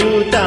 Yuta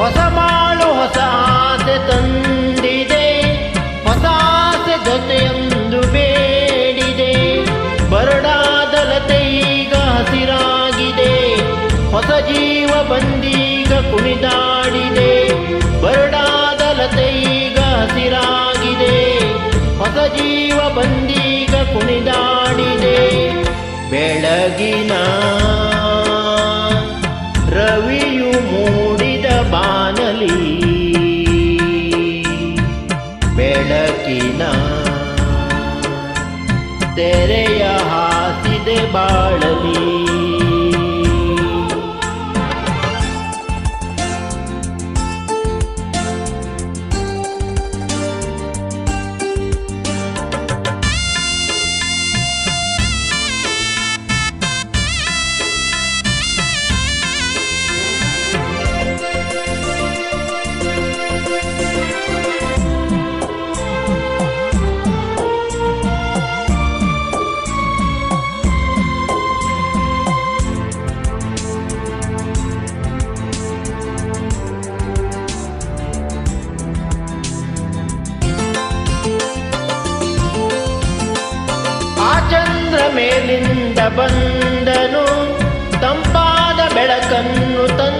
ಹೊಸ ಬಾಳು ಹೊಸ ಆಸೆ ತಂದಿದೆ. ಹೊಸ ಆಸೆ ಜೊತೆಯೊಂದು ಬೇಡಿದೆ. ಬರಡಾದಲತೆ ಈಗ ಹಸಿರಾಗಿದೆ. ಹೊಸ ಜೀವ ಬಂದೀಗ ಕುಣಿದಾಡಿದೆ. ಬರಡಾದಲತೆ ಈಗ ಹಸಿರಾಗಿದೆ. ಹೊಸ ಜೀವ ಬಂದೀಗ ಕುಣಿದಾಡಿದೆ. ಬೆಳಗಿನ ರವಿಯು ಮೂಡಿದ ಬೆಳಕಿನ ತೆರೆಯ ಹಾಸಿದೆ ಬಾಳಲಿ. ಬಂದನು ತಂಪಾದ ಬೆಳಕನ್ನು ತಂದನು